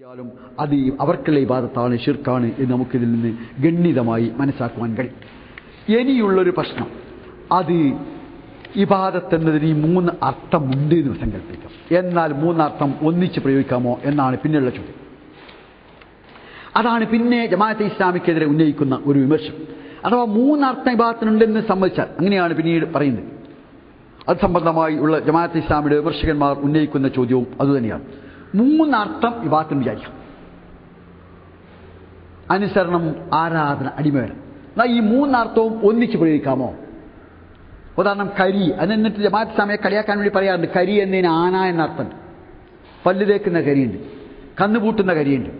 യാലും അത് അവർക്കുള്ള ഇബാദത്താണ് ഷിർക്കാണ് എന്ന് നമുക്കിതിൽ നിന്ന് ഗണ്യതമായി മനസ്സിലാക്കുവാൻ കഴിയും. ഇനിയുള്ളൊരു പ്രശ്നം. അത് ഇബാദത്ത് എന്നതിന് ഈ മൂന്ന് അർത്ഥമുണ്ട് എന്ന് സങ്കല്പിക്കാം എന്നാൽ മൂന്നർത്ഥം ഒന്നിച്ച് പ്രയോഗിക്കാമോ എന്നാണ് പിന്നെയുള്ള ചോദ്യം. അതാണ് പിന്നെ ജമാഅത്തെ ഇസ്ലാമിക്കെതിരെ ഉന്നയിക്കുന്ന ഒരു വിമർശനം. അഥവാ മൂന്നർത്ഥം ഇബാദത്തിനുണ്ടെന്ന് സമ്മതിച്ചാൽ അങ്ങനെയാണ് പിന്നീട് പറയുന്നത്. അത് സംബന്ധമായി ഉള്ള ജമാഅത്ത് ഇസ്ലാമിയുടെ വിമർശകന്മാർ ഉന്നയിക്കുന്ന ചോദ്യവും അതുതന്നെയാണ്. മൂന്നർത്ഥം വിവാഹത്തിന് വിചാരിക്കാം. അനുസരണം ആരാധന അടിമവേണം എന്നാൽ ഈ മൂന്നർത്ഥവും ഒന്നിച്ച് പ്രയോഗിക്കാമോ ഉദാഹരണം കരി. അത് എന്നിട്ട് ജമാഅത്ത് സമയം കളിയാക്കാൻ വേണ്ടി പറയാറുണ്ട്. കരി എന്നതിന് ആന എന്നർത്ഥമുണ്ട് പല്ല് തേക്കുന്ന കരിയുണ്ട്. കന്നുപൂട്ടുന്ന കരിയുണ്ട്.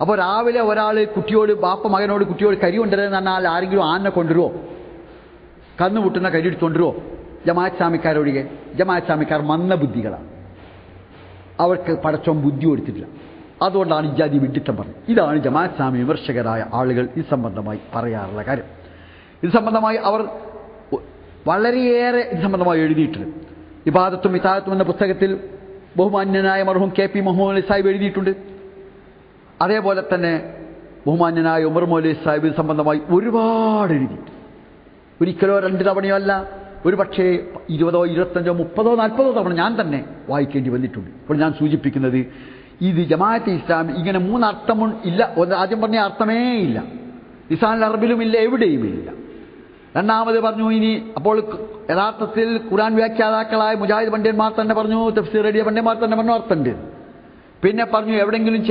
അപ്പോൾ രാവിലെ ഒരാൾ കുട്ടിയോട് ബാപ്പ മകനോട് കുട്ടിയോട് കരി കൊണ്ടുവരുന്ന പറഞ്ഞാൽ ആരെങ്കിലും ആനെ കൊണ്ടുവരുമോ കന്നുപൂട്ടുന്ന കരി എടുത്തുകൊണ്ടുവരുമോ ജമാഅത്ത് സ്വാമിക്കാരൊഴികെ ജമാഅത്ത് സ്വാമിക്കാർ മന്ദബുദ്ധികളാണ്. അവർക്ക് പടച്ചോം ബുദ്ധി കൊടുത്തിട്ടില്ല. അതുകൊണ്ടാണ് ഇജാതി വിഡിത്തം പറഞ്ഞത്. ഇതാണ് ജമാഅത്ത് സ്വാമി വിമർശകരായ ആളുകൾ ഇത് സംബന്ധമായി പറയാറുള്ള കാര്യം. ഇത് സംബന്ധമായി അവർ വളരെയേറെ ഇത് സംബന്ധമായി എഴുതിയിട്ടുണ്ട്. ഇബാദത്തും ഇതാദത്തും എന്ന പുസ്തകത്തിൽ ബഹുമാന്യനായ മർഹൂം കെ പി മുഹമ്മദ് അലി സാഹിബ് എഴുതിയിട്ടുണ്ട്. അതേപോലെ തന്നെ ബഹുമാന്യനായ ഉമർ മൗലി സാഹിബ് സംബന്ധമായി ഒരുപാട് എഴുതിയിട്ടുണ്ട്. ഒരിക്കലോ രണ്ട് തവണയോ അല്ല ഒരു പക്ഷേ ഇരുപതോ ഇരുപത്തഞ്ചോ മുപ്പതോ നാൽപ്പതോ തവണ ഞാൻ തന്നെ വായിക്കേണ്ടി വന്നിട്ടുണ്ട്. അപ്പോൾ ഞാൻ സൂചിപ്പിക്കുന്നത് ഇത് ജമാഅത്ത് ഇസ്ലാം ഇങ്ങനെ മൂന്നർത്ഥം ഇല്ല ആദ്യം പറഞ്ഞ അർത്ഥമേ ഇല്ല. ഇസ്ലാമിൽ അറബിലും ഇല്ല എവിടെയും ഇല്ല. രണ്ടാമത് പറഞ്ഞു ഇനി അപ്പോൾ യഥാർത്ഥത്തിൽ ഖുറാൻ വ്യാഖ്യാതാക്കളായ മുജാഹിദ് പണ്ഡിതന്മാർ തന്നെ പറഞ്ഞു തഫ്സീർ റെഡിയ പണ്ഡിതന്മാർ തന്നെ പറഞ്ഞു അർത്ഥമുണ്ട്. പിന്നെ പറഞ്ഞു എവിടെയെങ്കിലും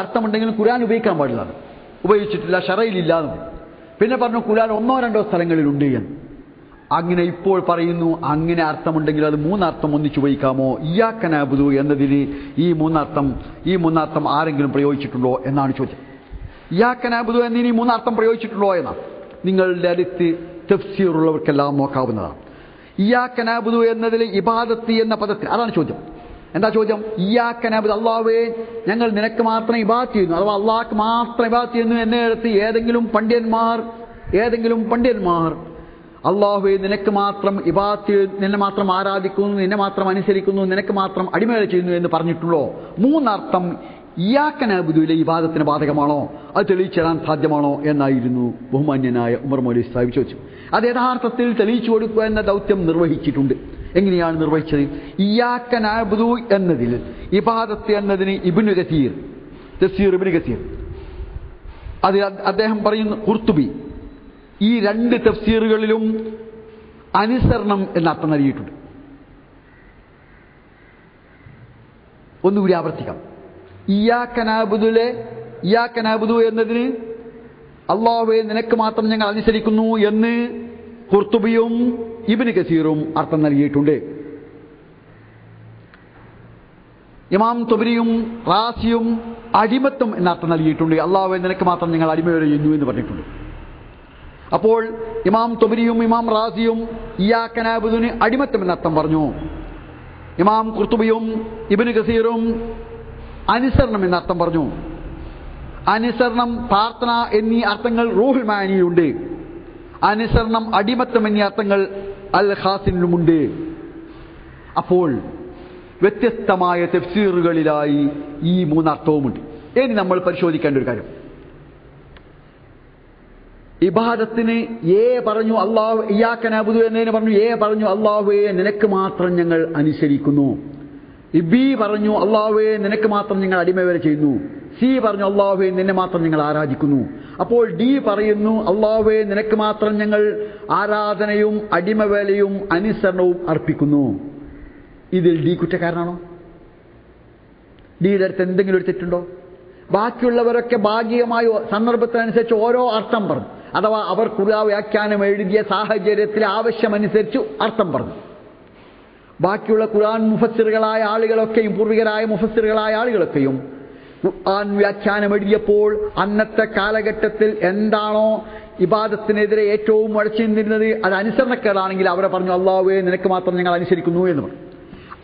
അർത്ഥമുണ്ടെങ്കിലും ഖുരാൻ ഉപയോഗിക്കാൻ പാടില്ല. ഉപയോഗിച്ചിട്ടില്ല ഷറയിലില്ല എന്ന് പറഞ്ഞു പിന്നെ പറഞ്ഞു ഖുരാൻ ഒന്നോ രണ്ടോ സ്ഥലങ്ങളിലുണ്ട് എന്ന്. അങ്ങനെ ഇപ്പോൾ പറയുന്നു അങ്ങനെ അർത്ഥമുണ്ടെങ്കിൽ അത് മൂന്നർത്ഥം ഒന്നിച്ചു വഹിക്കാമോ ഇയാക്കനാബുദു എന്നതിന് ഈ മൂന്നർത്ഥം ഈ മൂന്നർത്ഥം ആരെങ്കിലും പ്രയോഗിച്ചിട്ടുണ്ടോ എന്നാണ് ചോദ്യം. ഇയാക്കനാബുദു എന്നതിന് ഈ മൂന്നർത്ഥം പ്രയോഗിച്ചിട്ടുണ്ടോ എന്നാണ് നിങ്ങളുടെ അടുത്ത് തഫ്സീറുള്ളവർക്കെല്ലാം നോക്കാവുന്നതാണ്. ഇയാക്കനാബുദു എന്നതിൽ ഇബാദത്ത് എന്ന പദത്തിൽ അതാണ് ചോദ്യം. എന്താ ചോദ്യം? ഇയാക്കനാബുദ് അള്ളാഹുവേ ഞങ്ങൾ നിനക്ക് മാത്രം ഇബാത്ത് ചെയ്യുന്നു അഥവാ അള്ളാഹ്ക്ക് മാത്രം ഇബാത്ത് ചെയ്യുന്നു എന്നിടത്ത് ഏതെങ്കിലും പണ്ഡിതന്മാർ ഏതെങ്കിലും പണ്ഡിതന്മാർ അള്ളാഹുവെ നിനക്ക് മാത്രം ഇബാത്തി നിന്നെ മാത്രം ആരാധിക്കുന്നു നിന്നെ മാത്രം അനുസരിക്കുന്നു നിനക്ക് മാത്രം അടിമേല ചെയ്യുന്നു എന്ന് പറഞ്ഞിട്ടുള്ളോ? മൂന്നർത്ഥം ഇയാക്കനബുദുവിലെ ഇബാദത്തിന് ബാധകമാണോ? അത് തെളിയിച്ചു തരാൻ സാധ്യമാണോ എന്നായിരുന്നു ബഹുമാന്യനായ ഉമർ മൗലി സാഹിബ് ചോദിച്ചു അത് യഥാർത്ഥത്തിൽ തെളിയിച്ചു കൊടുക്കുക എന്ന ദൗത്യം നിർവഹിച്ചിട്ടുണ്ട്. എങ്ങനെയാണ് നിർവഹിച്ചത്? ഇയാക്കനാബുദു എന്നതിൽ ഇബാദത്ത് എന്നതിന് ഇബിന് ഗസീർ തസീർ ഇബിന് ഗസീർ അതിൽ അദ്ദേഹം പറയുന്നു കുർത്തുബി. ഈ രണ്ട് തഫ്സീറുകളിലും അനുസരണം എന്ന അർത്ഥം നൽകിയിട്ടുണ്ട്. ഒന്നുകൂടി ആവർത്തിക്കാം. ഇയാ കനാബുദുലെ ഇയാ കനാബുദു എന്നതിന് അള്ളാഹുവെ നിനക്ക് മാത്രം ഞങ്ങൾ അനുസരിക്കുന്നു എന്ന് കുർത്തുബിയും ഇബിന് കസീറും അർത്ഥം നൽകിയിട്ടുണ്ട്. ഇമാം തുബരിയും റാസിയും അടിമത്തം എന്ന അർത്ഥം നൽകിയിട്ടുണ്ട്. അള്ളാഹുവെ നിനക്ക് മാത്രം ഞങ്ങൾ അടിമയോടെ ചെയ്യുന്നു എന്ന് പറഞ്ഞിട്ടുണ്ട്. അപ്പോൾ ഇമാം തൊബരിയും ഇമാം റാസിയും ഇയാക്കനാബുദിന് അടിമത്തം എന്നർത്ഥം പറഞ്ഞു. ഇമാം കുർത്തുബിയും ഇബിന് ഗസീറും അനുസരണം എന്നർത്ഥം പറഞ്ഞു. അനുസരണം പ്രാർത്ഥന എന്നീ അർത്ഥങ്ങൾ റൂഹുൽ മാനിയിലുണ്ട്. അനുസരണം അടിമത്തം എന്നീ അർത്ഥങ്ങൾ അൽ ഹാസിനിലുമുണ്ട് അപ്പോൾ വ്യത്യസ്തമായ തെഫ്സീറുകളിലായി ഈ മൂന്നർത്ഥവുമുണ്ട്. ഇനി നമ്മൾ പരിശോധിക്കേണ്ട ഒരു കാര്യം. ഇബാദത്തിന് ഏ പറഞ്ഞു അള്ളാഹു ഇയാക്കനാബുദു എന്നതിന് പറഞ്ഞു ഏ പറഞ്ഞു അള്ളാഹുവെ നിനക്ക് മാത്രം ഞങ്ങൾ അനുസരിക്കുന്നു. ഇബി പറഞ്ഞു അള്ളാഹുവെ നിനക്ക് മാത്രം ഞങ്ങൾ അടിമവേല ചെയ്യുന്നു. സി പറഞ്ഞു അള്ളാഹുവെ നിന്നെ മാത്രം ഞങ്ങൾ ആരാധിക്കുന്നു. അപ്പോൾ ഡി പറയുന്നു അള്ളാഹുവെ നിനക്ക് മാത്രം ഞങ്ങൾ ആരാധനയും അടിമവേലയും അനുസരണവും അർപ്പിക്കുന്നു. ഇതിൽ ഡി കുറ്റക്കാരനാണോ? ഡിയുടെ അടുത്ത് എന്തെങ്കിലും ഒരു തെറ്റുണ്ടോ? ബാക്കിയുള്ളവരൊക്കെ ഭാഗികമായി സന്ദർഭത്തിനനുസരിച്ച് ഓരോ അർത്ഥം പറഞ്ഞു. അഥവാ അവർ കുറാ വ്യാഖ്യാനം എഴുതിയ സാഹചര്യത്തിൽ ആവശ്യമനുസരിച്ച് അർത്ഥം പറഞ്ഞു. ബാക്കിയുള്ള ഖുർആൻ മുഫസ്സിറുകളായ ആളുകളൊക്കെയും പൂർവികരായ മുഫസ്സിറുകളായ ആളുകളൊക്കെയും ഖുർആൻ വ്യാഖ്യാനം എഴുതിയപ്പോൾ അന്നത്തെ കാലഘട്ടത്തിൽ എന്താണോ ഇബാദത്തിനെതിരെ ഏറ്റവും മുഴച്ചു നിന്നിരുന്നത് അത് അനുസരണക്കേടാണെങ്കിൽ അവരെ പറഞ്ഞു അള്ളാഹുവെ നിനക്ക് മാത്രം ഞങ്ങൾ അനുസരിക്കുന്നു എന്ന് പറഞ്ഞു.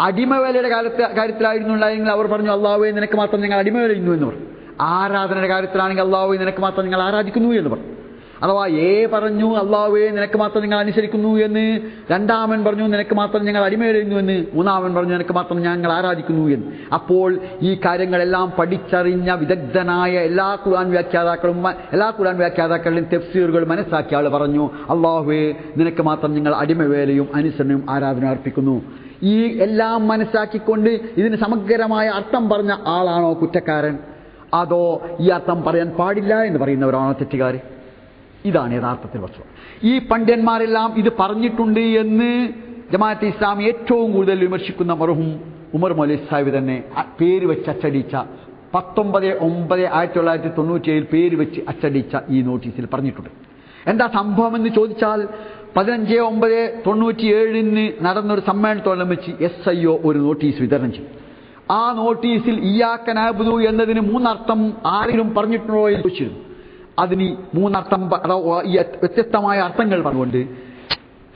അടിമവേലയുടെ കാലത്ത് കാര്യത്തിലായിരുന്നു ഉണ്ടായെങ്കിൽ അവർ പറഞ്ഞു അള്ളാഹുവെ നിനക്ക് മാത്രം ഞങ്ങൾ അടിമവേലയുന്നു എന്ന് പറഞ്ഞു. ആരാധനയുടെ കാര്യത്തിലാണെങ്കിൽ അള്ളാഹുവെ നിനക്ക് മാത്രം ഞങ്ങൾ ആരാധിക്കുന്നു എന്ന് പറഞ്ഞു. അഥവാ ഏ പറഞ്ഞു അള്ളാഹുവേ നിനക്ക് മാത്രം നിങ്ങൾ അനുസരിക്കുന്നു എന്ന് രണ്ടാമൻ പറഞ്ഞു നിനക്ക് മാത്രം ഞങ്ങൾ അടിമയിടുന്നു എന്ന് മൂന്നാമൻ പറഞ്ഞു നിനക്ക് മാത്രം ഞങ്ങൾ ആരാധിക്കുന്നു എന്ന്. അപ്പോൾ ഈ കാര്യങ്ങളെല്ലാം പഠിച്ചറിഞ്ഞ വിദഗ്ധനായ എല്ലാ ഖുർആൻ വ്യാഖ്യാതാക്കളും എല്ലാ ഖുർആൻ വ്യാഖ്യാതാക്കളുടെയും തെഫ്സീറുകൾ മനസ്സാക്കിയ ആൾ പറഞ്ഞു അള്ളാഹുവേ നിനക്ക് മാത്രം ഞങ്ങൾ അടിമവേലയും അനുസരണയും ആരാധന അർപ്പിക്കുന്നു. ഈ എല്ലാം മനസ്സാക്കിക്കൊണ്ട് ഇതിന് സമഗ്രമായ അർത്ഥം പറഞ്ഞ ആളാണോ കുറ്റക്കാരൻ? അതോ ഈ അർത്ഥം പറയാൻ പാടില്ല എന്ന് പറയുന്നവരാണോ തെറ്റുകാർ ഇതാണ് യഥാർത്ഥത്തിൽ വസ്തുത ഈ പണ്ഡ്യന്മാരെല്ലാം ഇത് പറഞ്ഞിട്ടുണ്ട് എന്ന് ജമാഅത്തെ ഇസ്ലാം ഏറ്റവും കൂടുതൽ വിമർശിക്കുന്ന മറുഹും ഉമർ മൊലി സാഹിബ് തന്നെ പേര് വെച്ച് അച്ചടിച്ച പത്തൊമ്പത് ഒമ്പത് ആയിരത്തി തൊള്ളായിരത്തി തൊണ്ണൂറ്റിയേഴിൽ പേര് വെച്ച് അച്ചടിച്ച ഈ നോട്ടീസിൽ പറഞ്ഞിട്ടുണ്ട്. എന്താ സംഭവം എന്ന് ചോദിച്ചാൽ പതിനഞ്ച് ഒമ്പത് തൊണ്ണൂറ്റിയേഴിന് നടന്നൊരു വെച്ച് എസ് ഐ ഒ ഒരു നോട്ടീസ് വിതരണം ചെയ്തു. ആ നോട്ടീസിൽ ഇയാക്കനാബുദു എന്നതിന് മൂന്നർത്ഥം ആരെങ്കിലും പറഞ്ഞിട്ടുണ്ടോ എന്ന് ചോദിച്ചിരുന്നു. അതിന് മൂന്നർത്ഥം വ്യത്യസ്തമായ അർത്ഥങ്ങൾ പറഞ്ഞുകൊണ്ട്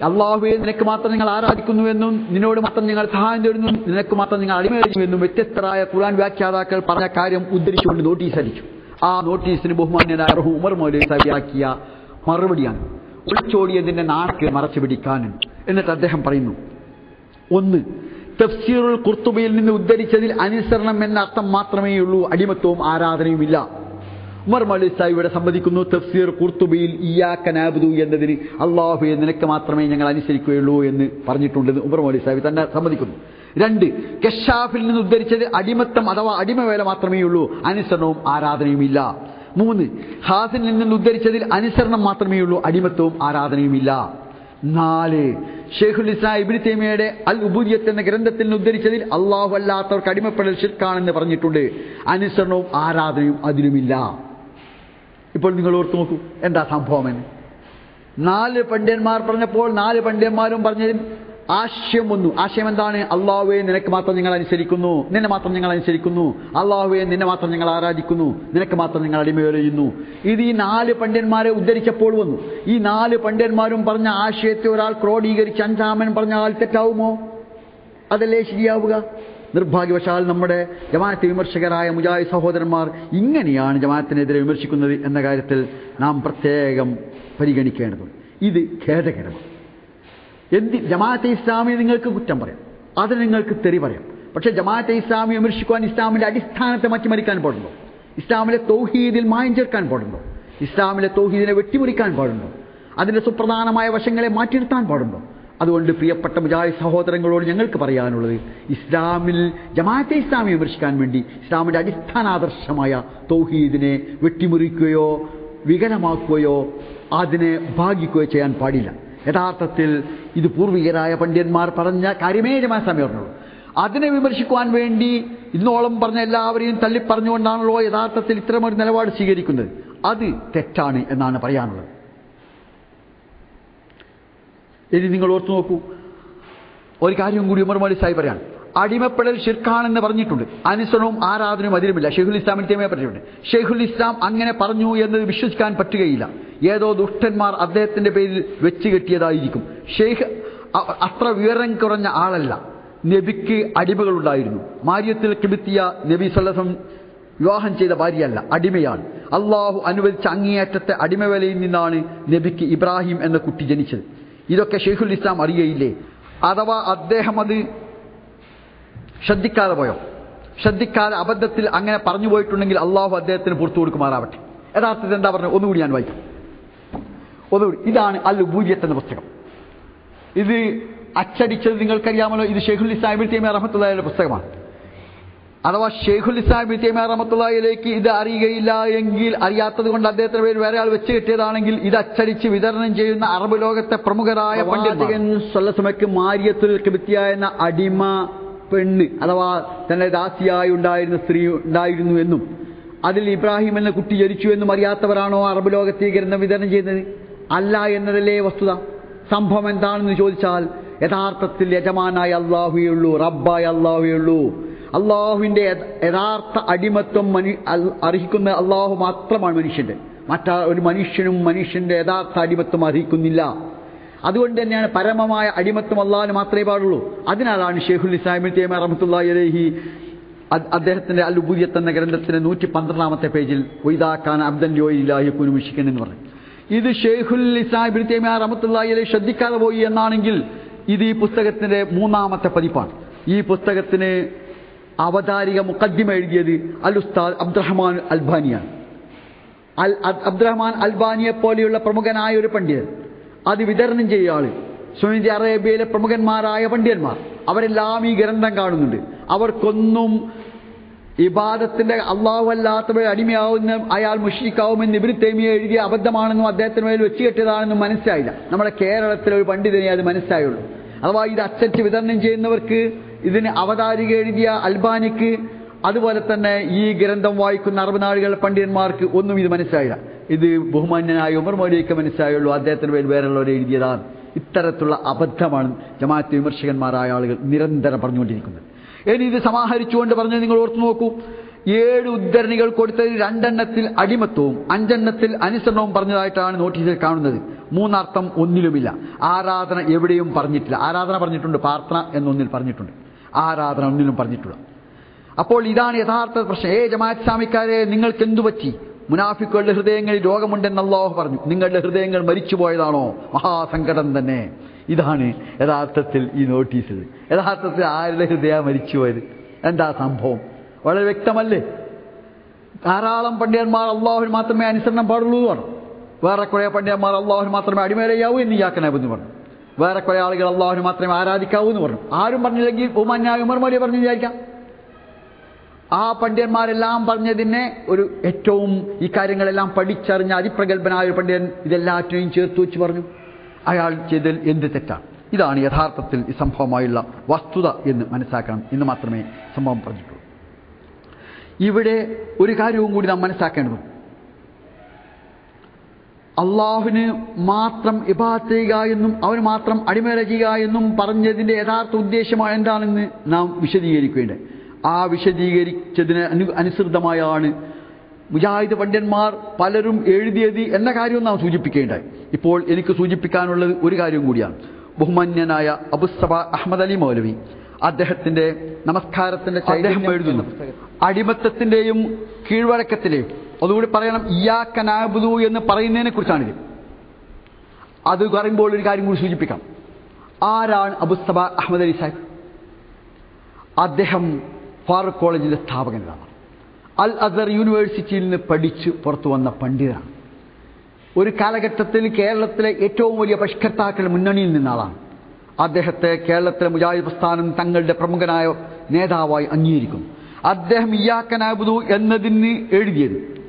അള്ളാഹുവെ നിനക്ക് മാത്രം നിങ്ങൾ ആരാധിക്കുന്നുവെന്നും നിന്നോട് മാത്രം നിങ്ങൾ സഹായം തേടുന്നു നിനക്ക് മാത്രം നിങ്ങൾ അടിമയടിക്കുമെന്നും വ്യത്യസ്തരായ ഖുർആൻ വ്യാഖ്യാതാക്കൾ പറഞ്ഞ കാര്യം ഉദ്ധരിച്ചുകൊണ്ട് നോട്ടീസ് അടിച്ചു. ആ നോട്ടീസിന് ബഹുമാന്യനായ റഹു ഉമർ മൗലവി സാഹിബിയാക്കിയ മറുപടിയാണ്. ഒളിച്ചോടിയതിന്റെ നാക്ക് മറച്ചു പിടിക്കാനും എന്നിട്ട് അദ്ദേഹം പറയുന്നു ഒന്ന് തഫ്സീറുൽ കുർത്തുബയിൽ നിന്ന് ഉദ്ധരിച്ചതിൽ അനുസരണം എന്ന അർത്ഥം മാത്രമേ ഉള്ളൂ അടിമത്വവും ആരാധനയുമില്ല. ഉമർ മൗലി സാഹിബിയുടെ സംബന്ധിക്കുന്നു തഫ്സീർ കുർത്തുബിയിൽ ഇയാക്കനാബുദു എന്നതിന് അള്ളാഹുയെ നിനക്ക് മാത്രമേ ഞങ്ങൾ അനുസരിക്കുകയുള്ളൂ എന്ന് പറഞ്ഞിട്ടുണ്ടെന്ന് ഉമർ സാഹിബ് തന്നെ സമ്മതിക്കുന്നു രണ്ട് കഷാഫിൽ നിന്ന് ഉദ്ധരിച്ചത് അടിമത്തം അഥവാ അടിമവേല മാത്രമേ ഉള്ളൂ. അനുസരണവും ആരാധനയും ഇല്ല മൂന്ന് ഹാസിനിൽ നിന്ന് ഉദ്ധരിച്ചതിൽ അനുസരണം മാത്രമേ ഉള്ളൂ. അടിമത്തവും ആരാധനയും ഇല്ല നാല് ഷെയ്ഖുൽ ഇസ്ലാം ഇബിൻ തൈമിയയുടെ അൽ ഉബൂദിയത്ത് എന്ന ഗ്രന്ഥത്തിൽ നിന്ന് ഉദ്ധരിച്ചതിൽ അള്ളാഹു അല്ലാത്തവർക്ക് അടിമപ്പെടൽ ഷിർക്കാണെന്ന് പറഞ്ഞിട്ടുണ്ട്. അനുസരണവും ആരാധനയും അതിലുമില്ല. ഇപ്പോൾ നിങ്ങൾ ഓർത്ത് നോക്കൂ എന്താ സംഭവം എന്ന്. നാല് പണ്ഡ്യന്മാർ പറഞ്ഞപ്പോൾ നാല് പണ്ഡ്യന്മാരും പറഞ്ഞതിൽ ആശയം വന്നു. ആശയം എന്താണ്? അള്ളാഹുവെ നിനക്ക് മാത്രം നിങ്ങൾ അനുസരിക്കുന്നു. നിന്നെ മാത്രം നിങ്ങൾ അനുസരിക്കുന്നു. അള്ളാഹുവെ നിന്നെ മാത്രം നിങ്ങൾ ആരാധിക്കുന്നു. നിനക്ക് മാത്രം നിങ്ങൾ അടിമവേല ചെയ്യുന്നു ഇത് ഈ നാല് പണ്ഡ്യന്മാരെ ഉദ്ധരിച്ചപ്പോൾ വന്നു. ഈ നാല് പണ്ഡ്യന്മാരും പറഞ്ഞ ആശയത്തെ ഒരാൾ ക്രോഡീകരിച്ച് അഞ്ചാമൻ പറഞ്ഞ ആൾ തെറ്റാവുമോ? അതല്ലേ ശരിയാവുക? നിർഭാഗ്യവശാൽ നമ്മുടെ ജമാഅത്ത് വിമർശകരായ മുജാഹിദ് സഹോദരന്മാർ ഇങ്ങനെയാണ് ജമാഅത്തിനെതിരെ വിമർശിക്കുന്നത് എന്ന കാര്യത്തിൽ നാം പ്രത്യേകം പരിഗണിക്കേണ്ടതുണ്ട്. ഇത് ഖേദകരമാണ്. എന്തി ജമാഅത്തെ ഇസ്ലാമി നിങ്ങൾക്ക് കുറ്റം പറയാം. അതിന് നിങ്ങൾക്ക് തെറി പറയാം. പക്ഷേ ജമാഅത്തെ ഇസ്ലാമി വിമർശിക്കുവാൻ ഇസ്ലാമിന്റെ അടിസ്ഥാനത്തെ മാറ്റിമറിക്കാൻ പാടുണ്ടോ? ഇസ്ലാമിലെ തൗഹീദിൽ മായം ചേർക്കാൻ പാടുണ്ടോ? ഇസ്ലാമിലെ തൗഹീദിനെ വെട്ടിമുറിക്കാൻ പാടുണ്ടോ? അതിന്റെ സുപ്രധാനമായ വശങ്ങളെ മാറ്റി പാടുണ്ടോ? അതുകൊണ്ട് പ്രിയപ്പെട്ട മുജാഹിദ് സഹോദരങ്ങളോട് ഞങ്ങൾക്ക് പറയാനുള്ളത് ഇസ്ലാമിൽ ജമാഅത്തെ ഇസ്ലാമി വിമർശിക്കാൻ വേണ്ടി ഇസ്ലാമിന്റെ അടിസ്ഥാന ആദർശമായ തൗഹീദിനെ വെട്ടിമുറിക്കുകയോ വികലമാക്കുകയോ അതിനെ ഭാഗിക്കുകയോ ചെയ്യാൻ പാടില്ല. യഥാർത്ഥത്തിൽ ഇത് പൂർവികരായ പണ്ഡിതന്മാർ പറഞ്ഞ കാര്യമേ ജമാസ്വാമി പറഞ്ഞുള്ളൂ. അതിനെ വിമർശിക്കുവാൻ വേണ്ടി ഇന്നോളം പറഞ്ഞ എല്ലാവരെയും തള്ളിപ്പറഞ്ഞുകൊണ്ടാണല്ലോ യഥാർത്ഥത്തിൽ ഇത്തരമൊരു നിലപാട് സ്വീകരിക്കുന്നത്. അത് തെറ്റാണ് എന്നാണ് പറയാനുള്ളത്. ഇനി നിങ്ങൾ ഓർത്തു നോക്കൂ. ഒരു കാര്യം കൂടി ഉമർ മൗലി സാഹിബ് പറയാണ്. അടിമപ്പെടൽ ഷിർഖാണെന്ന് പറഞ്ഞിട്ടുണ്ട്. അനുസരണവും ആരാധനയും അതിരുമില്ല ഷെയ്ഖുൽ ഇസ്ലാമിന് തേമയെ പറഞ്ഞിട്ടുണ്ട്. ഷെയ്ഖുൽ ഇസ്ലാം അങ്ങനെ പറഞ്ഞു എന്നത് വിശ്വസിക്കാൻ പറ്റുകയില്ല. ഏതോ ദുഷ്ടന്മാർ അദ്ദേഹത്തിന്റെ പേരിൽ വെച്ച് കെട്ടിയതായിരിക്കും. ഷെയ്ഖ് അത്ര വിവരം കുറഞ്ഞ ആളല്ല. നബിക്ക് അടിമകളുണ്ടായിരുന്നു. മാര്യത്തിൽ കിബിത്തിയ നബി സല്ലസം വിവാഹം ചെയ്ത ഭാര്യയല്ല അടിമയാണ്. അള്ളാഹു അനുവദിച്ച അങ്ങേയറ്റത്തെ അടിമവേലയിൽ നിന്നാണ് നബിക്ക് ഇബ്രാഹിം എന്ന കുട്ടി ജനിച്ചത്. ഇതൊക്കെ ഷെയ്ഖുൽ ഇസ്ലാം അറിയയില്ലേ? അഥവാ അദ്ദേഹം അത് ശ്രദ്ധിക്കാതെ പോയോ? ശ്രദ്ധിക്കാതെ അബദ്ധത്തിൽ അങ്ങനെ പറഞ്ഞു പോയിട്ടുണ്ടെങ്കിൽ അള്ളാഹു അദ്ദേഹത്തിന് പുറത്തു കൊടുക്കുമാറാവട്ടെ. യഥാർത്ഥത്തിൽ എന്താ പറഞ്ഞു ഒന്നുകൂടി ഞാൻ വായിക്കും. ഒന്നുകൂടി. ഇതാണ് അൽ ബൂജിയത്ത് എന്ന പുസ്തകം. ഇത് അച്ചടിച്ചത് നിങ്ങൾക്കറിയാമല്ലോ. ഇത് ഷെയ്ഖുൽ ഇസ്ലാമിൽ തേമിയ റഹമത്തുള്ളയുടെ പുസ്തകമാണ്. അഥവാ ഷെയ്ഖുൽ ഇസ്ലാം തേമിയ റഹമത്തുള്ളയിലേക്ക് ഇത് അറിയുകയില്ല എങ്കിൽ അറിയാത്തത് കൊണ്ട് അദ്ദേഹത്തിന്റെ പേര് വേറെ ആൾ വെച്ച് കിട്ടിയതാണെങ്കിൽ ഇത് അച്ചടിച്ച് വിതരണം ചെയ്യുന്ന അറബ് ലോകത്തെ പ്രമുഖരായ പണ്ഡിതൻ സ്വല്ലസമയ്ക്ക് മാരിയത്തുൽ കിബിത്തിയ എന്ന അടിമ പെണ്ണ് അഥവാ തന്റെ ദാസിയായി ഉണ്ടായിരുന്ന സ്ത്രീ ഉണ്ടായിരുന്നു എന്നും അതിൽ ഇബ്രാഹിം എന്ന കുട്ടി ജനിച്ചു എന്നും അറിയാത്തവരാണോ അറബ് ഗ്രന്ഥം വിതരണം ചെയ്യുന്നത്? അല്ല എന്നതല്ലേ വസ്തുത. സംഭവം എന്താണെന്ന് ചോദിച്ചാൽ യഥാർത്ഥത്തിൽ യജമാനായ അള്ളാഹുയുള്ളൂ റബ്ബായ അള്ളാഹുയേ ഉള്ളൂ അള്ളാഹുവിന്റെ യഥാർത്ഥ അടിമത്വം മനു അർഹിക്കുന്ന അള്ളാഹു മാത്രമാണ് മനുഷ്യന്റെ മറ്റാ ഒരു മനുഷ്യനും മനുഷ്യന്റെ യഥാർത്ഥ അടിമത്വം അർഹിക്കുന്നില്ല. അതുകൊണ്ട് തന്നെയാണ് പരമമായ അടിമത്വം അള്ളാഹിന് മാത്രമേ പാടുള്ളൂ. അതിനാലാണ് ഷെയ്ഖുൽ ഇസ്ലാമിൻ തേമ റഹമത്തുല്ലാഹി അലൈഹി അദ്ദേഹത്തിന്റെ അൽ ഉബുദിയത്ത് എന്ന ഗ്രന്ഥത്തിന്റെ നൂറ്റി പന്ത്രണ്ടാമത്തെ പേജിൽ ഒയ്താക്കാൻ അബ്ദൻ ജോയിലാഹി കുനുമിഷിക്കൻ എന്ന് പറഞ്ഞു. ഇത് ഷെയ്ഖുൽ ഇസ്ലാം തേമിയ അലഹി ശ്രദ്ധിക്കാതെ പോയി എന്നാണെങ്കിൽ ഇത് ഈ പുസ്തകത്തിന്റെ മൂന്നാമത്തെ പതിപ്പാണ്. ഈ പുസ്തകത്തിന് അവതാരിക മുഖദ്ദിമ എഴുതിയത് അൽ ഉസ്താദ് അബ്ദുറഹ്മാൻ അൽബാനിയാണ്. അൽ അബ്ദുറഹ്മാൻ അൽബാനിയെ പോലെയുള്ള പ്രമുഖനായ ഒരു പണ്ഡിതൻ. അത് വിതരണം ചെയ്യുക ആൾ. സൗദി അറേബ്യയിലെ പ്രമുഖന്മാരായ പണ്ഡിതന്മാർ. അവരെല്ലാം ഈ ഗ്രന്ഥം കാണുന്നുണ്ട്. അവർക്കൊന്നും ഇബാദത്തിന്റെ അള്ളാഹു അല്ലാത്തവരെ അടിമയാവുന്ന അയാൾ മുഷിക്കാവുമെന്ന് ഇവർ തേമിയെ എഴുതിയ അബദ്ധമാണെന്നും അദ്ദേഹത്തിന് മേൽ വെച്ച് കെട്ടിയതാണെന്നും മനസ്സിലായില്ല. നമ്മുടെ കേരളത്തിലെ ഒരു പണ്ഡിതനെ അത് മനസ്സിലായുള്ളൂ. അഥവാ ഇത് അച്ചടിച്ച് വിതരണം ചെയ്യുന്നവർക്ക് ഇതിന് അവതാരിക എഴുതിയ അൽബാനിക്ക് അതുപോലെ തന്നെ ഈ ഗ്രന്ഥം വായിക്കുന്ന അറബ് നാടുകളിലെ പണ്ഡിതന്മാർക്ക് ഒന്നും ഇത് മനസ്സിലായില്ല. ഇത് ബഹുമാന്യനായ ഉമർ മൗലിക്ക് മനസ്സിലായുള്ളൂ. അദ്ദേഹത്തിന് പേര് വേറെയുള്ളവർ എഴുതിയതാണ്. ഇത്തരത്തിലുള്ള അബദ്ധമാണ് ജമാഅത്ത് വിമർശകന്മാരായ ആളുകൾ നിരന്തരം പറഞ്ഞുകൊണ്ടിരിക്കുന്നത്. ഇനി ഇത് സമാഹരിച്ചുകൊണ്ട് പറഞ്ഞ് നിങ്ങൾ ഓർത്തു നോക്കൂ. ഏഴ് ഉദ്ധരണികൾ കൊടുത്തതിൽ രണ്ടെണ്ണത്തിൽ അടിമത്വവും അഞ്ചെണ്ണത്തിൽ അനുസരണവും പറഞ്ഞതായിട്ടാണ് നോട്ടീസിൽ കാണുന്നത്. മൂന്നർത്ഥം ഒന്നിലുമില്ല. ആരാധന എവിടെയും പറഞ്ഞിട്ടില്ല. ആരാധന പറഞ്ഞിട്ടുണ്ട് പ്രാർത്ഥന എന്നൊന്നിൽ പറഞ്ഞിട്ടുണ്ട്. ആരാധന ഒന്നിലും പറഞ്ഞിട്ടുള്ള അപ്പോൾ ഇതാണ് യഥാർത്ഥ പ്രശ്നം. ഏ ജമാഅത്ത് സ്വാമിക്കാരെ നിങ്ങൾക്ക് എന്തു പറ്റി? മുനാഫിക്കുകളുടെ ഹൃദയങ്ങളിൽ രോഗമുണ്ടെന്ന് അള്ളാഹു പറഞ്ഞു. നിങ്ങളുടെ ഹൃദയങ്ങൾ മരിച്ചുപോയതാണോ? മഹാസങ്കടം തന്നെ. ഇതാണ് യഥാർത്ഥത്തിൽ ഈ നോട്ടീസിൽ. യഥാർത്ഥത്തിൽ ആരുടെ ഹൃദയ മരിച്ചുപോയത്? എന്താ സംഭവം? വളരെ വ്യക്തമല്ലേ? ധാരാളം പണ്ഡിതന്മാർ അള്ളാഹുവിന് മാത്രമേ അനുസരണം പാടുള്ളൂ എന്ന് പറഞ്ഞു. വേറെ കുറേ പണ്ഡിതന്മാർ അള്ളാഹുവിന് മാത്രമേ അടിമേലയാവൂ എന്ന് ഇയാക്കനാബെന്ന് പറഞ്ഞു. വേറെ കുറേ ആളുകൾ അള്ളാഹുവിന് മാത്രമേ ആരാധിക്കാവൂ എന്ന് പറഞ്ഞു. ആരും പറഞ്ഞില്ലെങ്കിൽ ഉമന്യ ഉമർ മോലി പറഞ്ഞു വിചാരിക്കാം. ആ പണ്ഡിതന്മാരെല്ലാം പറഞ്ഞതിനെ ഒരു ഏറ്റവും ഈ കാര്യങ്ങളെല്ലാം പഠിച്ചറിഞ്ഞ അതിപ്രഗത്ഭനായ ഒരു പണ്ഡിതൻ ഇതെല്ലാറ്റിനെയും ചേർത്ത് വെച്ച് പറഞ്ഞു. അയാൾ ചെയ്തതിൽ എന്ത് തെറ്റാണ് ഇതാണ് യഥാർത്ഥത്തിൽ ഈ സംഭവമായുള്ള വസ്തുത എന്ന് മനസ്സിലാക്കണം എന്ന് മാത്രമേ സംഭവം പറഞ്ഞിട്ടുള്ളൂ. ഇവിടെ ഒരു കാര്യവും കൂടി നാം മനസ്സിലാക്കേണ്ടതും അള്ളാഹുവിന് മാത്രം ഇബാത്ത് ചെയ്യുക എന്നും അവന് മാത്രം അടിമരയ്ക്കുക എന്നും പറഞ്ഞതിന്റെ യഥാർത്ഥ ഉദ്ദേശം എന്താണെന്ന് നാം വിശദീകരിക്കേണ്ടത് ആ വിശദീകരിച്ചതിന് അനു അനുസൃതമായാണ് മുജാഹിദ് പണ്ഡ്യന്മാർ പലരും എഴുതിയത് എന്ന കാര്യവും നാം സൂചിപ്പിക്കേണ്ടത്. ഇപ്പോൾ എനിക്ക് സൂചിപ്പിക്കാനുള്ളത് ഒരു കാര്യം കൂടിയാണ്. ബഹുമാന്യനായ അബുസബ അഹമ്മദ് അലി മൗലവി അദ്ദേഹത്തിന്റെ നമസ്കാരത്തിന്റെ അദ്ദേഹം എഴുതുന്നു അടിമത്തത്തിന്റെയും കീഴ്വഴക്കത്തിന്റെയും അതുകൂടി പറയണം ഇയാക്കനാബുദു എന്ന് പറയുന്നതിനെ കുറിച്ചാണിത്. അത് പറയുമ്പോൾ ഒരു കാര്യം കൂടി സൂചിപ്പിക്കാം. ആരാണ് അബുസബ അഹമ്മദ് അലി സാഹിബ്? അദ്ദേഹം ഫാറൂഖ് കോളേജിന്റെ സ്ഥാപകനാണ്. അൽ അസർ യൂണിവേഴ്സിറ്റിയിൽ നിന്ന് പഠിച്ച് പുറത്തു വന്ന പണ്ഡിതനാണ്. ഒരു കാലഘട്ടത്തിൽ കേരളത്തിലെ ഏറ്റവും വലിയ പരിഷ്കർത്താക്കളുടെ മുന്നണിയിൽ നിന്നാളാണ് അദ്ദേഹത്തെ കേരളത്തിലെ മുജാഹിദ് പ്രസ്ഥാനം തങ്ങളുടെ പ്രമുഖനായ നേതാവായി അംഗീകരിക്കുന്നു. അദ്ദേഹം ഇയാക്കനാബുദു എന്നതിന് എഴുതിയത്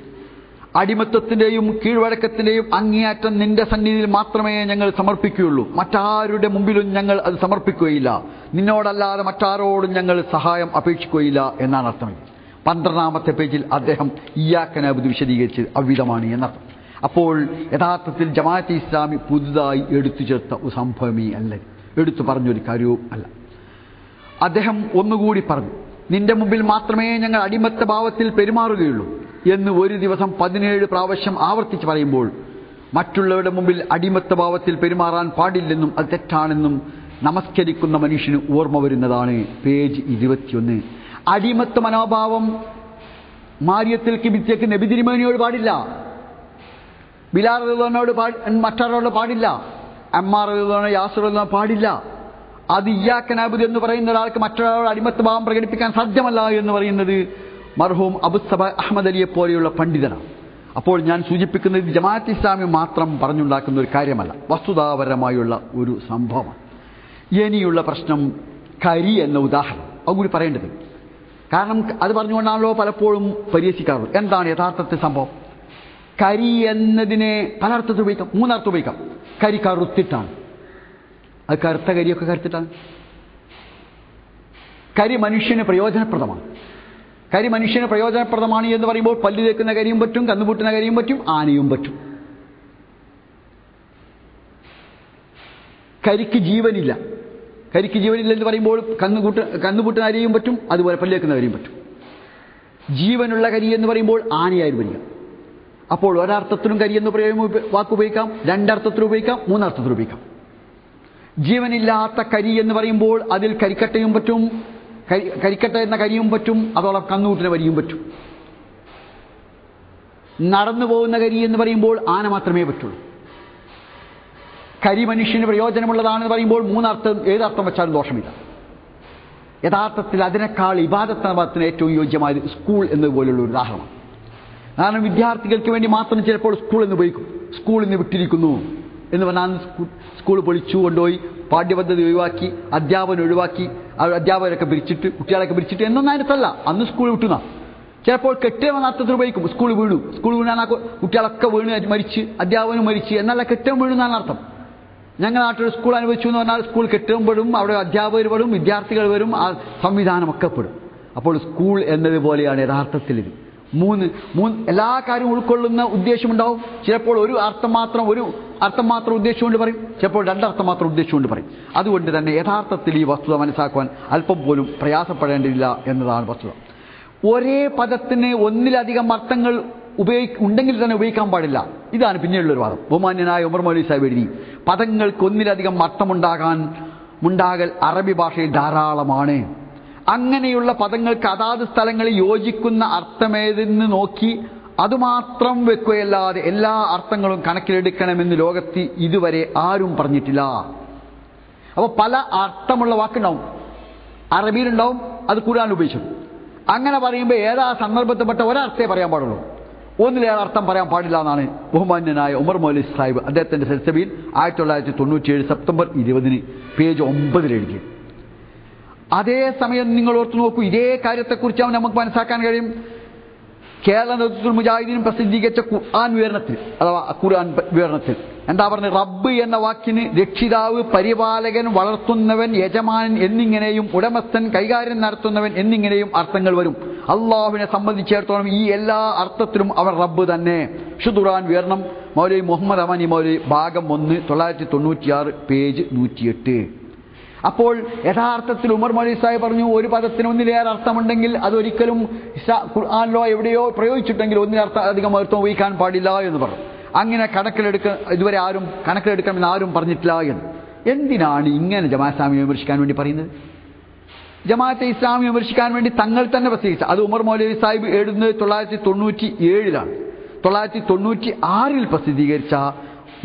അടിമത്വത്തിന്റെയും കീഴ്വഴക്കത്തിന്റെയും അങ്ങേയറ്റം നിന്റെ സന്നിധിയിൽ മാത്രമേ ഞങ്ങൾ സമർപ്പിക്കുകയുള്ളൂ. മറ്റാരുടെ മുമ്പിലും ഞങ്ങൾ അത് സമർപ്പിക്കുകയില്ല. നിന്നോടല്ലാതെ മറ്റാരോടും ഞങ്ങൾ സഹായം അപേക്ഷിക്കുകയില്ല എന്നാണ് അർത്ഥം. പന്ത്രണ്ടാമത്തെ പേജിൽ അദ്ദേഹം ഇയാക്കനാബുദ് വിശദീകരിച്ച് അവിധമാണ് എന്നർത്ഥം. അപ്പോൾ യഥാർത്ഥത്തിൽ ജമാഅത്ത് ഇസ്ലാമി പുതുതായി എടുത്തു ചേർത്ത ഒരു സംഭവമേ അല്ല. എടുത്തു പറഞ്ഞൊരു കാര്യവും അല്ല. അദ്ദേഹം ഒന്നുകൂടി പറഞ്ഞു നിന്റെ മുമ്പിൽ മാത്രമേ ഞങ്ങൾ അടിമത്ത ഭാവത്തിൽ പെരുമാറുകയുള്ളൂ. എന്ന് ഒരു ദിവസം പതിനേഴ് പ്രാവശ്യം ആവർത്തിച്ച് പറയുമ്പോൾ മറ്റുള്ളവരുടെ മുമ്പിൽ അടിമത്തഭാവത്തിൽ പെരുമാറാൻ പാടില്ലെന്നും അത് തെറ്റാണെന്നും നമസ്കരിക്കുന്ന മനുഷ്യന് ഓർമ്മ വരുന്നതാണ്. പേജ് ഇരുപത്തിയൊന്ന്. അടിമത്ത മനോഭാവം മാര്യത്തിൽ കിബിത്തേക്ക് നബി തിരുമേനിയോട് പാടില്ല ബിലാർ റഹ്ലാനോട് മറ്റാരോട് പാടില്ല. യാസർ റഹ്ലാനോ പാടില്ല. അത് ഇയാക്കനാബുദ് എന്ന് പറയുന്ന ഒരാൾക്ക് മറ്റൊരാളോട് അടിമത്തഭാവം പ്രകടിപ്പിക്കാൻ സാധ്യമല്ല എന്ന് പറയുന്നത് മർഹൂം അബുസബ അഹമ്മദ് അലിയെ പോലെയുള്ള പണ്ഡിതനാണ്. അപ്പോൾ ഞാൻ സൂചിപ്പിക്കുന്നത് ജമാഅത്ത് ഇസ്ലാമി മാത്രം പറഞ്ഞുണ്ടാക്കുന്ന ഒരു കാര്യമല്ല. വസ്തുതാപരമായുള്ള ഒരു സംഭവമാണ്. ഇനിയുള്ള പ്രശ്നം കരി എന്ന ഉദാഹരണം. അതുകൂടി പറയേണ്ടത് കാരണം അത് പറഞ്ഞുകൊണ്ടാണല്ലോ പലപ്പോഴും പരിഹസിക്കാറുള്ളത്. എന്താണ് യഥാർത്ഥത്തിൽ സംഭവം? കരി എന്നതിനെ പല അർത്ഥത്തിൽ ഉപയോഗിക്കാം. മൂന്നർത്ഥം ഉപയോഗിക്കാം. കരി കറുത്തിട്ടാണ്. അത് കറുത്ത കരിയൊക്കെ കറുത്തിട്ടാണ്. കരി മനുഷ്യന് പ്രയോജനപ്രദമാണ്. കരി മനുഷ്യന് പ്രയോജനപ്രദമാണ് എന്ന് പറയുമ്പോൾ പല്ല് തേക്കുന്ന കരിയും പറ്റും കന്നുപൂട്ടുന്ന കരിയും പറ്റും ആനയും പറ്റും. കരിക്ക് ജീവനില്ല. കരിക്ക് ജീവനില്ല എന്ന് പറയുമ്പോൾ കന്നുകൂട്ട് കന്നുപൂട്ടുന്ന അരിയും പറ്റും അതുപോലെ പല്ല് തേക്കുന്ന കരിയും പറ്റും. ജീവനുള്ള കരി എന്ന് പറയുമ്പോൾ ആനയായിരുന്നു വരിക അപ്പോൾ ഒരർത്ഥത്തിലും കരി എന്ന് പറയുമ്പോൾ വാക്ക് ഉപയോഗിക്കാം രണ്ടർത്ഥത്തിൽ ഉപയോഗിക്കാം മൂന്നർത്ഥത്തിൽ ഉപയോഗിക്കാം. ജീവനില്ലാത്ത കരി എന്ന് പറയുമ്പോൾ അതിൽ കരിക്കട്ടയും പറ്റും കരിക്കട്ട എന്ന കരിയും പറ്റും അതോളം കന്നുകൂട്ടിന് വരിയും പറ്റും. നടന്നു പോകുന്ന കരി എന്ന് പറയുമ്പോൾ ആന മാത്രമേ പറ്റുള്ളൂ. കരി മനുഷ്യന് പ്രയോജനമുള്ളതാണെന്ന് പറയുമ്പോൾ മൂന്നർത്ഥം ഏതർത്ഥം വെച്ചാലും ദോഷമില്ല. യഥാർത്ഥത്തിൽ അതിനേക്കാൾ ഇബാദത്തിന് ഏറ്റവും യോജ്യമായത് സ്കൂൾ എന്നതുപോലുള്ള ഒരു ഉദാഹരണം. കാരണം വിദ്യാർത്ഥികൾക്ക് വേണ്ടി മാത്രം ചിലപ്പോൾ സ്കൂൾ എന്ന് ഉപയോഗിക്കും. സ്കൂളിൽ നിന്ന് വിട്ടിരിക്കുന്നു എന്ന് പറഞ്ഞാൽ സ്കൂൾ പൊളിച്ചു കൊണ്ടുപോയി പാഠ്യപദ്ധതി ഒഴിവാക്കി അധ്യാപനം ഒഴിവാക്കി അധ്യാപകരൊക്കെ പിരിച്ചിട്ട് കുട്ടികളൊക്കെ പിരിച്ചിട്ട് എന്നൊന്നും അതിനകത്തല്ല അന്ന് സ്കൂൾ വിട്ടുന്ന ചിലപ്പോൾ കെട്ടിടം അർത്ഥത്തിൽ ഉപയോഗിക്കും. സ്കൂൾ വീണു. സ്കൂൾ വീണാൽ കുട്ടികളൊക്കെ വീണ് മരിച്ച് അധ്യാപനം മരിച്ച് എന്നല്ല കെട്ടിടം വീണു എന്നാണ് അർത്ഥം. ഞങ്ങൾ നാട്ടിൽ സ്കൂൾ അനുവദിച്ചു എന്ന് പറഞ്ഞാൽ സ്കൂൾ കെട്ടിടം പെടും അവിടെ അധ്യാപകർ പെടും വിദ്യാർത്ഥികൾ വരും ആ സംവിധാനമൊക്കെ പെടും. അപ്പോൾ സ്കൂൾ എന്നതുപോലെയാണ് യഥാർത്ഥത്തിൽ മൂന്ന് മൂന്ന് എല്ലാ കാര്യവും ഉൾക്കൊള്ളുന്ന ഉദ്ദേശമുണ്ടാവും. ചിലപ്പോൾ ഒരു അർത്ഥം മാത്രം ഒരു അർത്ഥം മാത്രം ഉദ്ദേശിച്ചുകൊണ്ട് പറയും. ചിലപ്പോൾ രണ്ടർത്ഥം മാത്രം ഉദ്ദേശിച്ചുകൊണ്ട് പറയും. അതുകൊണ്ട് തന്നെ യഥാർത്ഥത്തിൽ ഈ വസ്തുത മനസ്സിലാക്കുവാൻ അല്പം പോലും പ്രയാസപ്പെടേണ്ടതില്ല എന്നതാണ് വസ്തുത. ഒരേ പദത്തിന് ഒന്നിലധികം അർത്ഥങ്ങൾ ഉപയോഗി ഉണ്ടെങ്കിൽ തന്നെ ഉപയോഗിക്കാൻ പാടില്ല. ഇതാണ് പിന്നെയുള്ളൊരു വാദം. ബഹുമാന്യനായ ഉമർ മൗലി സാഹിബ് എഴുതി പദങ്ങൾക്ക് ഒന്നിലധികം അർത്ഥമുണ്ടാകാൻ ഉണ്ടാകൽ അറബി ഭാഷയിൽ ധാരാളമാണ്. അങ്ങനെയുള്ള പദങ്ങൾക്ക് അതാത് സ്ഥലങ്ങളിൽ യോജിക്കുന്ന അർത്ഥമേതെന്ന് നോക്കി അതുമാത്രം വെക്കുകയല്ലാതെ എല്ലാ അർത്ഥങ്ങളും കണക്കിലെടുക്കണമെന്ന് ലോകത്ത് ഇതുവരെ ആരും പറഞ്ഞിട്ടില്ല. അപ്പോൾ പല അർത്ഥമുള്ള വാക്കുണ്ടാവും. അറബിയിലുണ്ടാവും അത് ഖുർആൻ ഉപയോഗിച്ചു. അങ്ങനെ പറയുമ്പോൾ ഏതാ സന്ദർഭത്തിൽപ്പെട്ട ഒരർത്ഥേ പറയാൻ പാടുള്ളൂ. ഒന്നിലേറെ അർത്ഥം പറയാൻ പാടില്ല എന്നാണ് ബഹുമാന്യനായ ഉമർ മൗലി സാഹിബ് അദ്ദേഹത്തിന്റെ സെൽസബിയിൽ ആയിരത്തി തൊള്ളായിരത്തി തൊണ്ണൂറ്റിയേഴ് സെപ്റ്റംബർ ഇരുപതിന് പേജ് ഒമ്പതിൽ എഴുതി അതേസമയം നിങ്ങൾ ഓർത്തു നോക്കൂ ഇതേ കാര്യത്തെക്കുറിച്ച് അവൻ നമുക്ക് മനസ്സിലാക്കാൻ കഴിയും. കേരള നേതൃത്വത്തിൽ മുജാഹിദീനും പ്രസിദ്ധീകരിച്ച ഖുർആൻ വിവരണത്തിൽ അഥവാ ഖുർആൻ വിവരണത്തിൽ എന്താ പറഞ്ഞത്? റബ്ബ് എന്ന വാക്കിന് രക്ഷിതാവ് പരിപാലകൻ വളർത്തുന്നവൻ യജമാനൻ എന്നിങ്ങനെയും ഉടമസ്ഥൻ കൈകാര്യം നടത്തുന്നവൻ എന്നിങ്ങനെയും അർത്ഥങ്ങൾ വരും. അള്ളാഹുവിനെ സംബന്ധിച്ചിടത്തോളം ഈ എല്ലാ അർത്ഥത്തിലും അവൻ റബ്ബ് തന്നെ. ഷുദുറാൻ വിവരണം മൗലവി മുഹമ്മദ് അമാനി മൗലവി ഭാഗം ഒന്ന് തൊള്ളായിരത്തി തൊണ്ണൂറ്റിയാറ് പേജ് നൂറ്റിയെട്ട്. അപ്പോൾ യഥാർത്ഥത്തിൽ ഉമർ മൗലി സാഹിബ് പറഞ്ഞു ഒരു പദത്തിന് ഒന്നിലേറെ അർത്ഥമുണ്ടെങ്കിൽ അതൊരിക്കലും ഖുർആാനിലോ എവിടെയോ പ്രയോഗിച്ചിട്ടെങ്കിൽ ഒന്നിലർത്ഥം അധികം അർത്ഥം ഉപയോഗിക്കാൻ പാടില്ല എന്ന് പറഞ്ഞു. അങ്ങനെ കണക്കിലെടുക്ക ഇതുവരെ ആരും കണക്കിലെടുക്കണമെന്ന് ആരും പറഞ്ഞിട്ടില്ല എന്ന്. എന്തിനാണ് ഇങ്ങനെ ജമാഅത്ത് ഇസ്ലാമിയെ വിമർശിക്കാൻ വേണ്ടി പറയുന്നത്? ജമാഅത്തെ ഇസ്ലാമി വിമർശിക്കാൻ വേണ്ടി തങ്ങൾ തന്നെ പ്രസിദ്ധീകരിച്ച അത് ഉമർ മൗലവി സാഹിബ് എഴുതുന്നത് തൊള്ളായിരത്തി തൊണ്ണൂറ്റി ഏഴിലാണ് തൊള്ളായിരത്തി തൊണ്ണൂറ്റി ആറിൽ പ്രസിദ്ധീകരിച്ച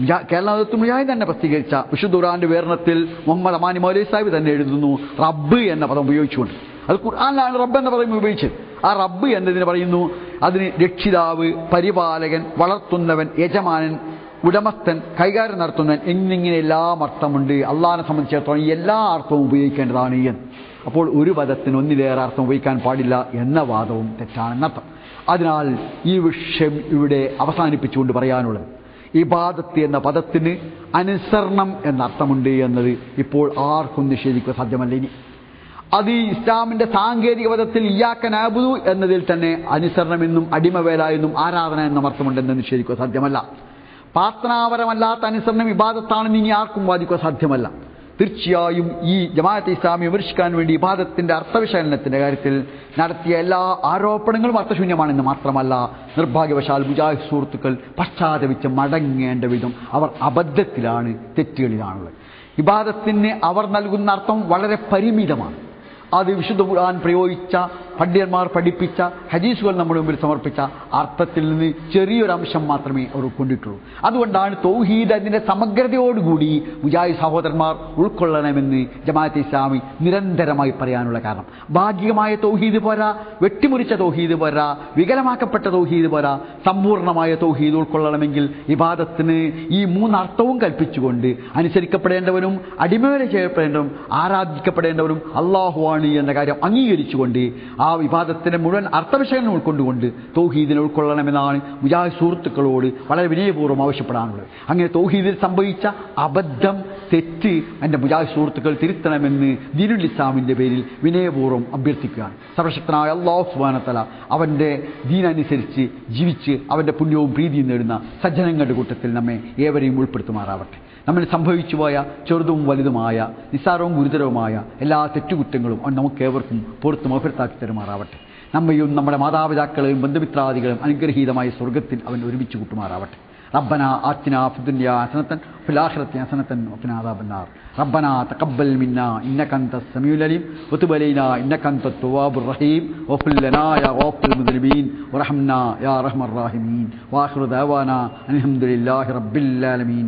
മുജാ- കേരള നേതൃത്വം മുജാഹിദ് തന്നെ പ്രസിദ്ധീകരിച്ച വിശുദ്ധ ഖുർആന്റെ വിവരണത്തിൽ മുഹമ്മദ് അമാനി മൗലൈ സാഹിബ് തന്നെ എഴുതുന്നു റബ്ബ് എന്ന പദം ഉപയോഗിച്ചുകൊണ്ട്. അത് ഖുർആാനിലാണ് റബ്ബ് എന്ന പദം ഉപയോഗിച്ചത്. ആ റബ്ബ് എന്നതിന് പറയുന്നു അതിന് രക്ഷിതാവ് പരിപാലകൻ വളർത്തുന്നവൻ യജമാനൻ ഉടമസ്ഥൻ കൈകാര്യം നടത്തുന്നവൻ എന്നിങ്ങനെ എല്ലാം അർത്ഥമുണ്ട്. അള്ളാഹിനെ സംബന്ധിച്ചിടത്തോളം എല്ലാ അർത്ഥവും ഉപയോഗിക്കേണ്ടതാണ് എന്ന്. അപ്പോൾ ഒരു പദത്തിന് ഒന്നിലേറെ അർത്ഥം ഉപയോഗിക്കാൻ പാടില്ല എന്ന വാദവും തെറ്റാണെന്നർത്ഥം. അതിനാൽ ഈ വിഷയം ഇവിടെ അവസാനിപ്പിച്ചുകൊണ്ട് പറയാനുള്ളത് ഇബാദത്ത് എന്ന പദത്തിന് അനുസരണം എന്ന അർത്ഥമുണ്ട് എന്നത് ഇപ്പോൾ ആർക്കും നിഷേധിക്കുക സാധ്യമല്ല ഇനി. അത് ഈ ഇസ്ലാമിന്റെ സാങ്കേതിക പദത്തിൽ ഇയാക്കനാബുദു എന്നതിൽ തന്നെ അനുസരണമെന്നും അടിമവേല എന്നും ആരാധന എന്നും അർത്ഥമുണ്ടെന്ന് നിഷേധിക്കുക സാധ്യമല്ല. പ്രാർത്ഥനാപരമല്ലാത്ത അനുസരണം ഇബാദത്താണെന്ന് ഇനി ആർക്കും വാദിക്കുക സാധ്യമല്ല. തീർച്ചയായും ഈ ജമാഅത്ത് ഇസ്ലാമി വിമർശിക്കാൻ വേണ്ടി ഇബാദത്തിന്റെ അർത്ഥവിശകലനത്തിന്റെ കാര്യത്തിൽ നടത്തിയ എല്ലാ ആരോപണങ്ങളും അർത്ഥശൂന്യമാണെന്ന് മാത്രമല്ല നിർഭാഗ്യവശാൽ മുജാഹിദ് സുഹൃത്തുക്കൾ പശ്ചാത്തപിച്ച് മടങ്ങേണ്ട വിധം അവർ അബദ്ധത്തിലാണ് തെറ്റുകളിലാണുള്ളത്. ഇബാദത്തിന് അവർ നൽകുന്ന അർത്ഥം വളരെ പരിമിതമാണ്. അത് വിശുദ്ധ ഖുർആൻ പ്രയോഗിച്ച പണ്ഡിതന്മാർ പഠിപ്പിച്ച ഹദീസുകൾ നമ്മുടെ മുമ്പിൽ സമർപ്പിച്ച അർത്ഥത്തിൽ നിന്ന് ചെറിയൊരു അംശം മാത്രമേ അവർ കൊണ്ടിട്ടുള്ളൂ. അതുകൊണ്ടാണ് തൗഹീദ് അതിന്റെ സമഗ്രതയോടുകൂടി മുജാഹിദ് സഹോദരന്മാർ ഉൾക്കൊള്ളണമെന്ന് ജമാഅത്ത് ഇസ്ലാമി നിരന്തരമായി പറയാനുള്ള കാരണം. ഭാഗികമായ തൗഹീദ് പോരാ വെട്ടിമുറിച്ച തൗഹീദ് പോരാ വികലമാക്കപ്പെട്ട തൗഹീദ് പോരാ സമ്പൂർണമായ തൗഹീദ് ഉൾക്കൊള്ളണമെങ്കിൽ ഇബാദത്തിന് ഈ മൂന്നർത്ഥവും കൽപ്പിച്ചുകൊണ്ട് അനുസരിക്കപ്പെടേണ്ടവനും അടിമവേല ചെയ്യപ്പെടേണ്ടവനും ആരാധിക്കപ്പെടേണ്ടവനും അള്ളാഹുവാണ് എന്ന കാര്യം അംഗീകരിച്ചുകൊണ്ട് ആ വിവാദത്തിന്റെ മുഴുവൻ അർത്ഥവിഷയങ്ങൾ ഉൾക്കൊണ്ടുകൊണ്ട് തൗഹീദിനെ ഉൾക്കൊള്ളണമെന്നാണ് മുജാഹിദ് സുഹൃത്തുക്കളോട് വളരെ വിനയപൂർവം ആവശ്യപ്പെടാനുള്ളത്. അങ്ങനെ തൗഹീദിൽ സംഭവിച്ച അബദ്ധം തെറ്റ് എന്റെ മുജാഹിദ് സുഹൃത്തുക്കൾ തിരുത്തണമെന്ന് ദീനുൽ ഇസ്ലാമിന്റെ പേരിൽ വിനയപൂർവം അഭ്യർത്ഥിക്കുകയാണ്. സർവശക്തനായ അള്ളാഹു സുബാനത്തല അവന്റെ ദീനനുസരിച്ച് ജീവിച്ച് അവന്റെ പുണ്യവും പ്രീതിയും നേടുന്ന സജ്ജനങ്ങളുടെ കൂട്ടത്തിൽ നമ്മെ ഏവരെയും ഉൾപ്പെടുത്തുമാറാവട്ടെ. നമ്മൾ സംഭവിച്ചു പോയ ചെറുതും വലുതുമായ നിസ്സാരവും ഗുരുതരവുമായ എല്ലാ തെറ്റുകുറ്റങ്ങളും അവൻ നമുക്കേവർക്കും പുറത്ത് മഫരത്താക്കി തരുമാറാവട്ടെ നമ്മയും നമ്മുടെ മാതാപിതാക്കളെയും ബന്ധുമിത്രാദികളെയും അനുഗ്രഹീതമായ സ്വർഗത്തിൽ അവൻ ഒരുമിച്ച് കൂട്ടുമാറാവട്ടെ ربنا آتنا في الدنيا حسنة وفي الآخرة حسنة وقنا عذاب النار ربنا تقبل منا إنك أنت السميع العليم وتب علينا إنك أنت التواب الرحيم واغفر لنا يا غافر المذنبين ورحمنا يا رحم الراحمين وآخر دعوانا أن الحمد لله رب العالمين